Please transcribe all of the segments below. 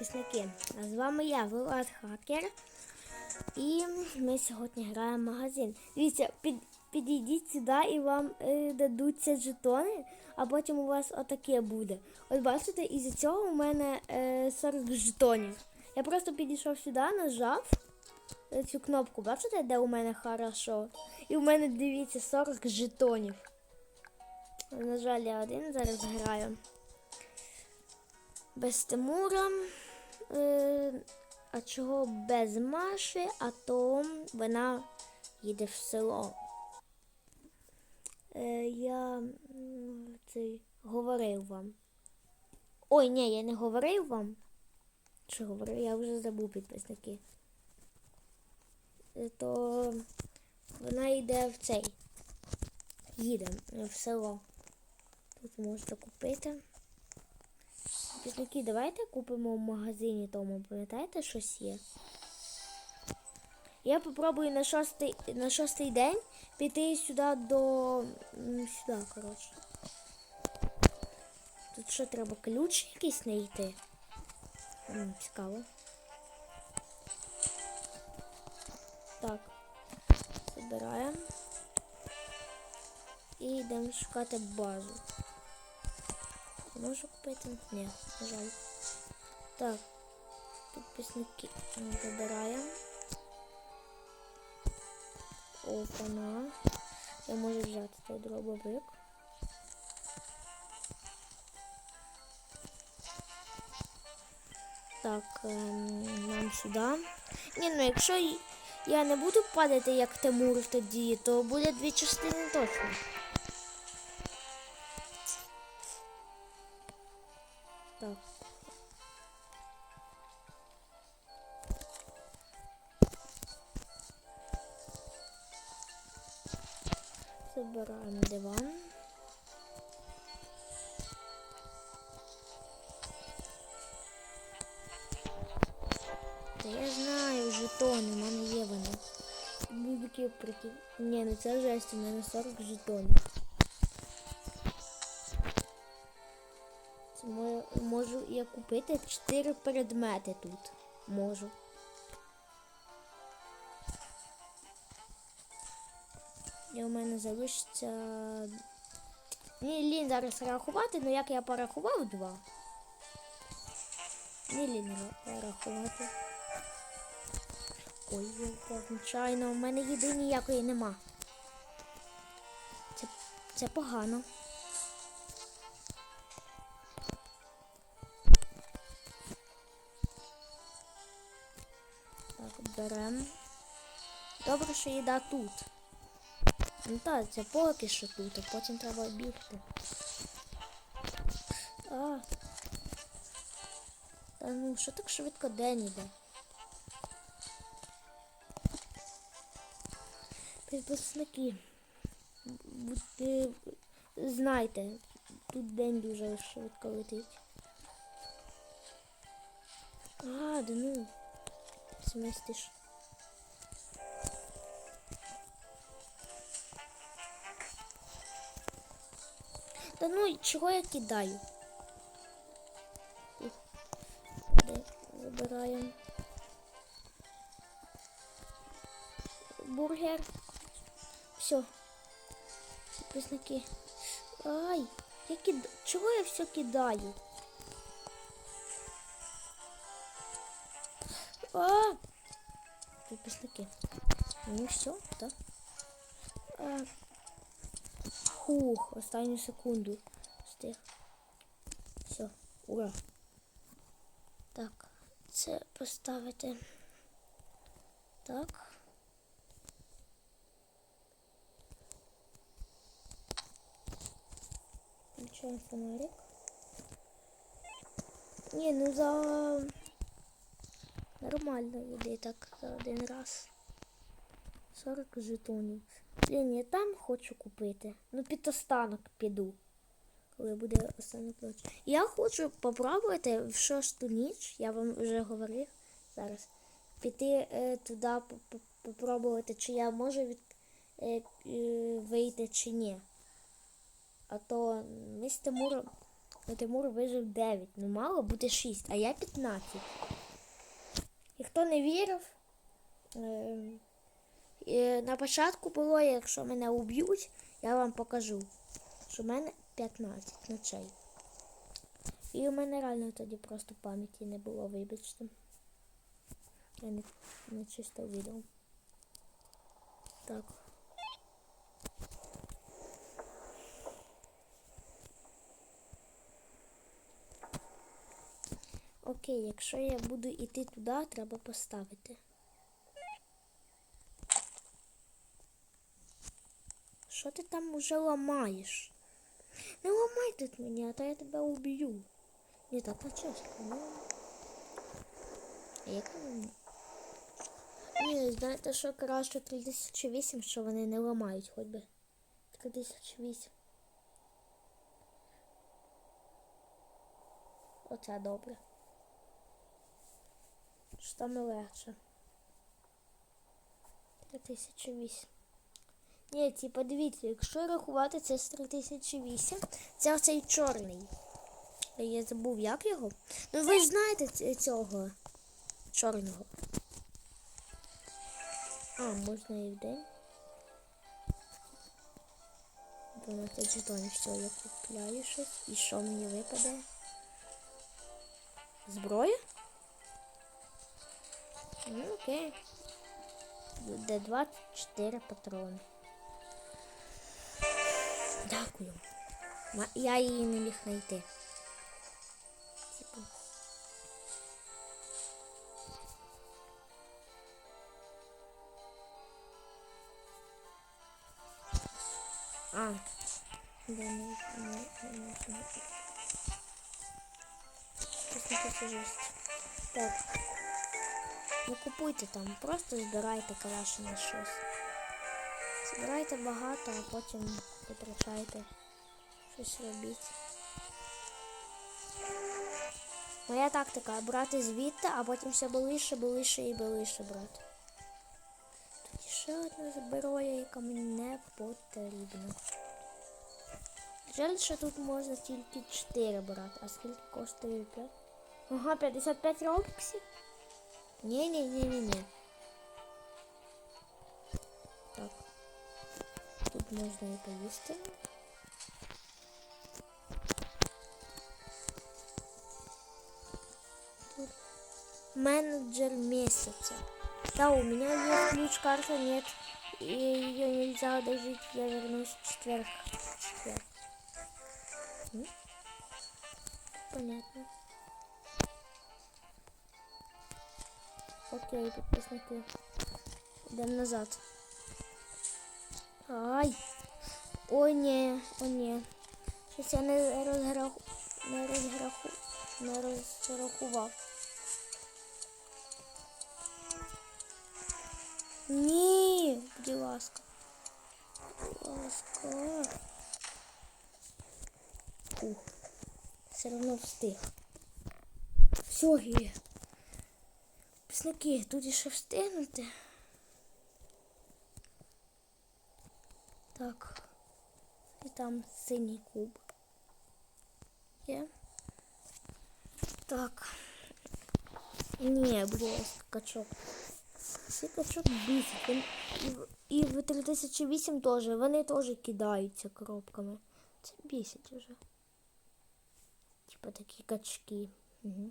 підписники. А з вами я, Влад Хакер. І ми сьогодні граємо в магазин. Дивіться, під, підійдіть сюди і вам е, дадуться жетони, а потім у вас отаке буде. От бачите, із цього у мене е, 40 жетонів. Я просто підійшов сюди, нажав е, цю кнопку, бачите, де у мене хорошо. І у мене дивіться 40 жетонів. На жаль, я один зараз граю. Без Тимура. Е, а чого без Маші? А то вона їде в село. Е, я м, цей, говорив вам. Ой, ні, я не говорив вам. Чи говорив? Я вже забув підписники. Е, То вона йде в цей. Їде в село. Тут можете купити. Підписники, давайте купимо в магазині тому, пам'ятаєте, щось є. Я попробую на шостий, на шостий день піти сюди до. сюди, коротше. Тут що треба ключ якийсь знайти? Цікаво. Так. Забираємо. І йдемо шукати базу. Можу купити? Ні, на жаль. Так. Підписники М, вибираємо. Опана. Я можу взяти той дробовик. Так, ем, нам сюди. Ні, ну якщо я не буду падати як Тимур тоді, то буде дві частини точно. Так. Забираємо диван. Та я знаю, жетони, у мене є вони. Будь-які прикид. Ні, ну це жесть, у мене 40 жетонів. Можу я купити 4 предмети тут. Можу. І у мене залишиться. Ні, лінь зараз рахувати, але як я порахував два. Ні, лінь ра- рахувати. Ой, я нечайно, у мене їди ніякої нема. Це, це погано. Беремо. Добре, що їда тут. Ну так, це поки що тут, а потім треба бігти. А. Та ну, що так швидко день іде? Підписники. Будьте, знайте, тут день дуже швидко летить. А, да ну. Сместиш. Та ну чого я кидаю? Забираємо. Бургер. Все. Підписники. Ай, я кид... Чого я все кидаю? А! Підписники. Ну все, так? А. Хух, останню секунду. Встиг. Все, ура. Так, це поставити. Так. Включаємо фонарик. Ні, ну за нормально йде так за один раз. 40 жетонів. Блін, я там хочу купити. Ну, під останок піду. Коли буде останок ночі. Я хочу попробувати в шосту ніч, я вам вже говорив зараз. Піти е, туди по- по- попробувати, чи я можу від, е, е, вийти чи ні. А то ми з Тимуром Тимур вижив 9. Ну мало бути 6, а я 15. Хто не вірив, е, е, на початку було, якщо мене уб'ють, я вам покажу, що в мене 15 ночей. І у мене реально тоді просто пам'яті не було, вибачте. Я не, не чисто відео. Так. Окей, якщо я буду йти туди, треба поставити. Що ти там уже ламаєш? Не ламай тут мені, а то я тебе уб'ю. Ні, так чесно, ну. А як мені? Ні, знаєте, що краще 3008, що вони не ламають хоч би. 3008. Оце добре. Що там легше. 3008. Ні, типа, дивіться, якщо рахувати це з 3008, це оцей чорний. Я забув, як його. Ну ви ж знаєте цього чорного. А, можна і в день. 12 жетонів, все, я купляю щось. І що мені випаде? Зброя? Ну, окей. Буде 24 патрони. Дякую. Ма- Я її не міг знайти. Типу. А. Да, не, не, не, не, не. Щось не тут жесть. Так. Не купуйте там, просто збирайте краще на щось. Збирайте багато, а потім витрачайте. Щось робіть. Моя тактика брати звідти, а потім все болише, болише і болише брати. Тоді ще одна зброя, яка мені не потрібна. Жаль, що тут можна тільки 4 брати, а скільки коштує 5? Ага, 55 робоксів? Ні-ні-ні-ні-ні. Так. Тут можна і поїсти. Тут менеджер месяца. Да, у меня есть ключ, карта нет. И ее нельзя одолжить. Я вернусь в четверг. В четверг. М? Понятно. Окей, підписники. Йдемо назад. Ай! О, ні, о, ні. Щось я не розраху... не розраху... не розрахував. Ні, будь ласка. Будь ласка. Ух. Все одно встиг. Все, є. Пісники, тут ще встигнути. Так. І там синій куб. Є. Так. Ні, ласка, качок. Цей качок бісить. І в 3008 теж. Вони теж кидаються коробками. Це бісить уже. Типа такі качки. Угу.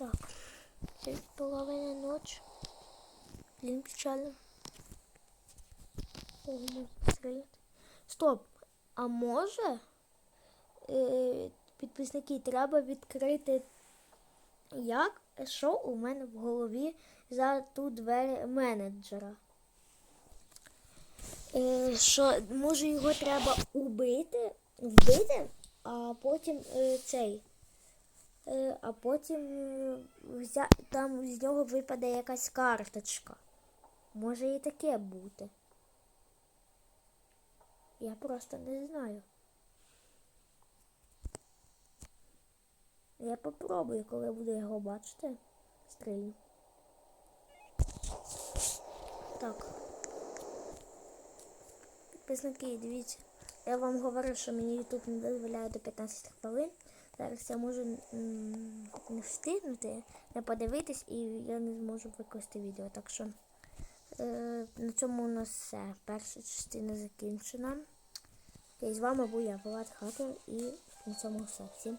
Так. Це половина ночі. Блін, печально. О, можна. Стоп. А може е, підписники треба відкрити як, що у мене в голові за ту двері менеджера? Е, що може його треба убити, вбити, а потім е, цей. Е, а потім е, взя... там з нього випаде якась карточка. Може і таке бути. Я просто не знаю. Я попробую, коли буду його бачити. Стрільну. Так. Підписники, дивіться. Я вам говорив, що мені YouTube не дозволяє до 15 хвилин. Зараз я можу не встигнути, не подивитись і я не зможу викласти відео. Так що е, на цьому у нас все. Перша частина закінчена. І з вами був я, Влад Хакер, і на цьому все. Всім